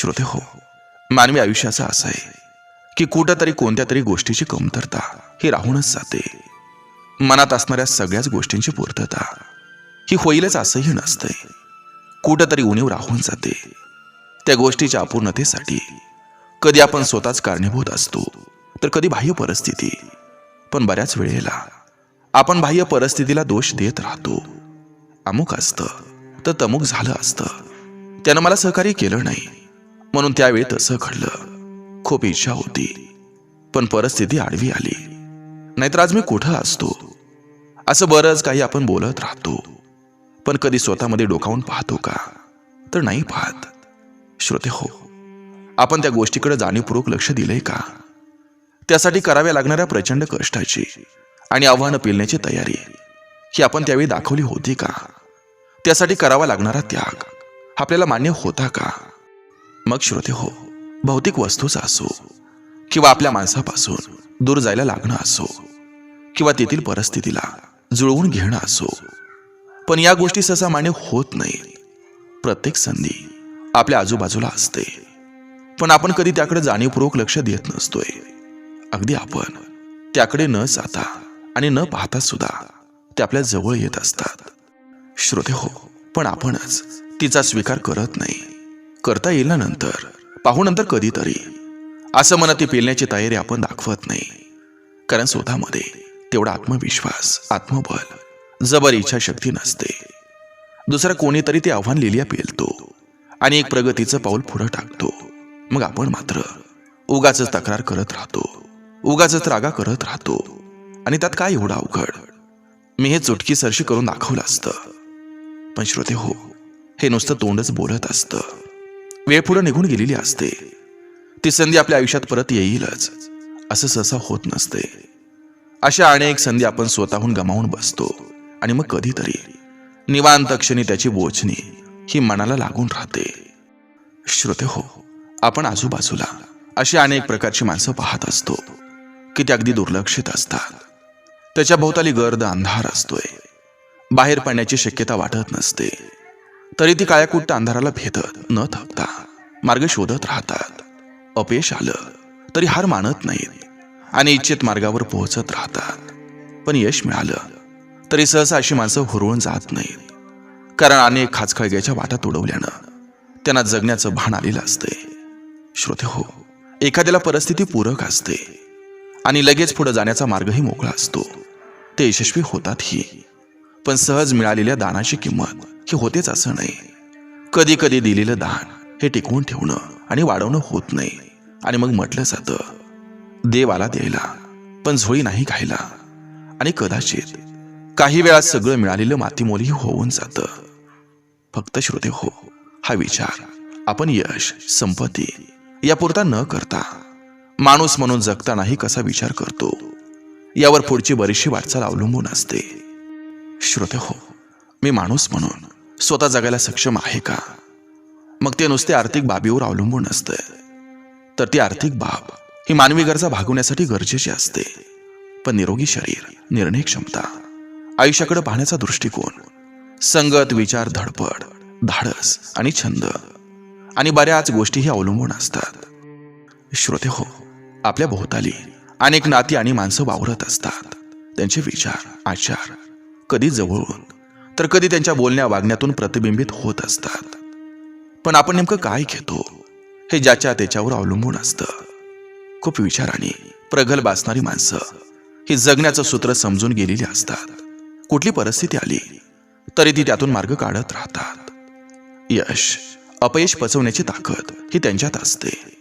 श्रोते हो मानवी आयुष्याचा असं आहे की कुठंतरी कोणत्या तरी गोष्टीची कमतरता ही राहूनच जाते. मनात असणाऱ्या सगळ्याच गोष्टींची पूर्तता ही होईलच असंही नसतंय. कुठंतरी उणीव राहून जाते. त्या गोष्टीच्या अपूर्णतेसाठी कधी आपण स्वतःच कारणीभूत असतो तर कधी बाह्य परिस्थिती. पण बऱ्याच वेळेला आपण बाह्य परिस्थितीला दोष देत राहतो. अमुक असतं तर तमुक झालं असतं. त्यानं मला सहकार्य केलं नाही. म्हणून त्यावेळी तसं घडलं. खूप इच्छा होती. पण परिस्थिती आडवी आली. नाहीतर आज मी कुठं असतो? असं बरंच काही आपण बोलत राहतो. पण कधी स्वतःमध्ये डोकावून पाहतो का? तर नाही पाहत. श्रोते हो आपण त्या गोष्टीकडे जाणीवपूर्वक लक्ष दिलंय का? त्यासाठी कराव्या लागणाऱ्या प्रचंड कष्टाची आणि आव्हानं पेलण्याची तयारी ही आपण त्यावेळी दाखवली होती का? त्यासाठी करावा लागणारा त्याग आपल्याला मान्य होता का? मग श्रोते हो भौतिक वस्तूचा असो किंवा आपल्या माणसापासून दूर जायला लागणं असो किंवा तेथील परिस्थितीला जुळवून घेणं असो. पण या गोष्टी सहसा मान्य होत नाही. प्रत्येक संधी आपल्या आजूबाजूला असते. पण आपण कधी त्याकडे जाणीवपूर्वक लक्ष देत नसतोय. अगदी आपण त्याकडे न जाता आणि न पाहता सुद्धा ते आपल्या जवळ येत असतात. श्रोते हो पण आपणच तिचा स्वीकार करत नाही. करता येईल ना नंतर? पाहू नंतर कधीतरी. असं मनात ती पेलण्याची तयारी आपण दाखवत नाही. कारण स्वतःमध्ये तेवढा आत्मविश्वास आत्मबल जबर इच्छाशक्ती नसते. दुसरा कोणीतरी ते आव्हान लिहिल्या पेलतो आणि एक प्रगतीचं पाऊल पुढं टाकतो. मग आपण मात्र उगाच तक्रार करत राहतो. उगाच रागा करत राहतो. आणि त्यात काय एवढं अवघड? मी हे चुटकी सरशी करून दाखवलं असतं. पण श्रोते हो हे नुसतं तोंडच बोलत असतं. वेळ पुढे निघून गेलेली असते. ती संधी आपल्या आयुष्यात परत येईलच. असं सहसा होत नसते. अशा अनेक संधी आपण स्वतःहून गमावून बसतो. आणि मग कधीतरी निवांत क्षणी त्याची बोचणी ही मनाला लागून राहते. श्रोते हो आपण आजूबाजूला अशी अनेक प्रकारची माणसं पाहत असतो की ते अगदी दुर्लक्षित असतात. त्याच्या भोवताली गर्द अंधार असतोय. बाहेर पडण्याची शक्यता वाटत नसते. तरी ती काळ्याकुट्ट अंधाराला भेदत न थकता मार्ग शोधत राहतात. अपयश आलं तरी हार मानत नाहीत आणि इच्छित मार्गावर पोहोचत राहतात. पण यश मिळालं तरी सहसा अशी माणसं हुरळून जात नाहीत. कारण अनेक खाचखळग्याच्या वाटात उडवल्यानं त्यांना जगण्याचं भान आलेलं असते श्रोते हो एखाद्याला परिस्थिती पूरक असते आणि लगेच पुढे जाण्याचा मार्गही मोकळा असतो. ते यशस्वी होतातही. पण सहज मिळालेल्या दानाची किंमत ही होतेच असं नाही. कधी कधी दिलेलं दान हे टिकवून ठेवणं आणि वाढवणं होत नाही. आणि मग म्हटलं जातं देव आला द्यायला पण झोळी नाही खायला. आणि कदाचित काही वेळा सगळं मिळालेलं मातीमोलीही होऊन जातं. फक्त श्रोते हो हा विचार आपण यश संपत्ती यापुरता न करता माणूस म्हणून जगतानाही कसा विचार करतो यावर पुढची बरीचशी वाटचाल अवलंबून असते. श्रोते हो मी माणूस म्हणून स्वतः जगायला सक्षम आहे का? मग ते नुसते आर्थिक बाबीवर अवलंबून असतं. तर ती आर्थिक बाब ही मानवी गरजा भागवण्यासाठी गरजेची असते. पण निरोगी शरीर निर्णय क्षमता आयुष्याकडे पाहण्याचा दृष्टिकोन संगत विचार धडपड धाडस आणि छंद आणि बऱ्याच गोष्टीही अवलंबून असतात. श्रोते हो आपल्या भोवताली अनेक नाती आणि माणसं वावरत असतात. त्यांचे विचार आचार कधी जवळून तर कधी त्यांच्या बोलण्या वागण्यातून प्रतिबिंबित होत असतात. पण आपण नेमकं काय घेतो? हे ज्याच्या त्याच्यावर अवलंबून असतं. खूप विचाराने प्रगल्भ असणारी माणसं ही जगण्याचं सूत्र समजून गेलेली असतात. कुठली परिस्थिती आली तरी ती त्यातून मार्ग काढत राहतात. यश अपयश पचवण्याची ताकद ही त्यांच्यात असते.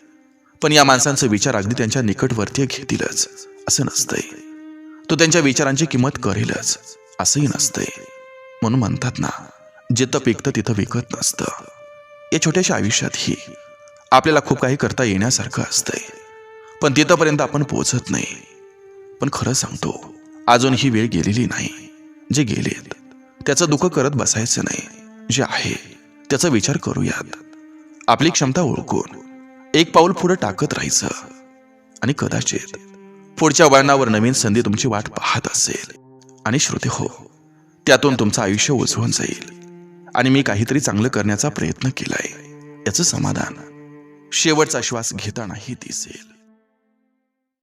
पण या माणसांचे विचार अगदी त्यांच्या निकटवर्तीय घेतीलच असं नसतंय. तो त्यांच्या विचारांची किंमत करेलच असंही नसतंय. म्हणून म्हणतात ना जिथं पिकतं तिथं विकत नसतं. या छोट्याशा आयुष्यातही आपल्याला खूप काही करता येण्यासारखं असतंय. पण तिथंपर्यंत आपण पोहोचत नाही. पण खरं सांगतो अजून ही वेळ गेलेली नाही. जे गेलेत त्याचं दुःख करत बसायचं नाही. जे आहे त्याचा विचार करूयात. आपली क्षमता ओळखून एक पाऊल पुढे टाकत राहायचं. आणि कदाचित पुढच्या वळणावर नवीन संधी तुमची वाट पाहत असेल. आणि श्रोते हो त्यातून तुमचं आयुष्य उजवून जाईल. आणि मी काहीतरी चांगलं करण्याचा प्रयत्न केलाय. याचं समाधान शेवटचा श्वास घेतानाही दिसेल.